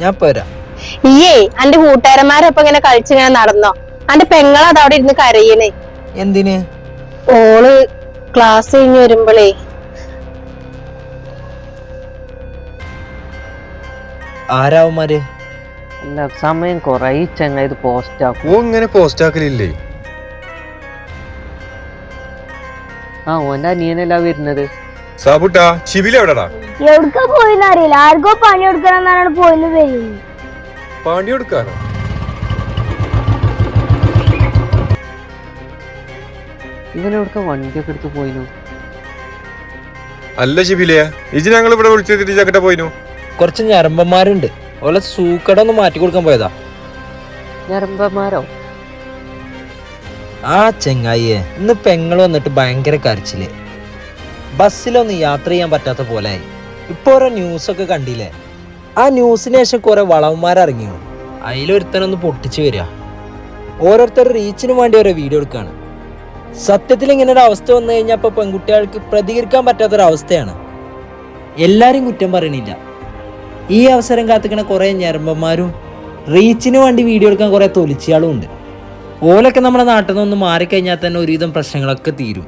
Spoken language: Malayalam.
ഞാൻ പോരാ. ഇയ്യേ അന്റെ കൂട്ടുകാരന്മാരൊപ്പം ഇങ്ങനെ കളിച്ചിങ്ങനെ നടന്നോ? അന്റെ പെങ്ങളത് അവിടെ ഇരുന്ന് കരയണേ. എന്തിന്? ഓൾ ക്ലാസ് കഴിഞ്ഞ് വരുമ്പോളേ. ആരാവുമാര് അല്ല സമയം കൊറേ ചങ്ങ ഇത് പോസ്റ്റ് ആക്കും. ഓ ഇങ്ങനെ പോസ്റ്റ് ആക്കലില്ലേ? ആ ഓന്റെ അനിയനല്ല വരുന്നത്? സാബുട്ടാ ശിബില എവിടെടാ? എവിടുക്ക പോയിന്ന് അറിയില്ല. ആർക്കോ പണി എടുക്കണമെന്നാണ് പോയിന്ന് വരുന്നത് പണി എടുക്കാനോ ഇവനെവിടുക്ക വണ്ടിയൊക്കെ എടുത്ത് പോയിനു? അല്ല ഇജ് ഞങ്ങൾ ഇവിടെ ചക്കട്ട പോയിനു? കുറച്ച് ഞരമ്പന്മാരുണ്ട്. ഓലെ സൂക്കട ഒന്ന് മാറ്റി കൊടുക്കാൻ പോയതാ. ഞരമ്പന്മാരോ? ആ ചെങ്ങായിയെ ഇന്ന് പെങ്ങൾ വന്നിട്ട് ഭയങ്കര കരച്ചിൽ. ബസ്സിലൊന്നും യാത്ര ചെയ്യാൻ പറ്റാത്ത പോലെ ഇപ്പൊ ഓരോ ന്യൂസൊക്കെ കണ്ടില്ലേ? ആ ന്യൂസിന് ശേഷം കുറെ വളവന്മാരിറങ്ങി അതിലൊരുത്തനൊന്ന് പൊട്ടിച്ചു വരിക. ഓരോരുത്തർ റീച്ചിന് വേണ്ടി ഓരോ വീഡിയോ എടുക്കുകയാണ് സത്യത്തിൽ ഇങ്ങനെ ഒരു അവസ്ഥ വന്നു കഴിഞ്ഞാൽ ഇപ്പോൾ പെൺകുട്ടികൾക്ക് പ്രതികരിക്കാൻ പറ്റാത്തൊരവസ്ഥയാണ് എല്ലാരും കുറ്റം പറയണില്ല. ഈ അവസരം കാത്തിക്കണ കുറേ ഞരമ്പന്മാരും റീച്ചിന് വേണ്ടി വീഡിയോ എടുക്കാൻ കുറേ തൊലിച്ചയാളും ഉണ്ട്. ഓലൊക്കെ നമ്മുടെ നാട്ടിൽ നിന്ന് മാറിക്കഴിഞ്ഞാൽ തന്നെ ഒരുവിധം പ്രശ്നങ്ങളൊക്കെ തീരും.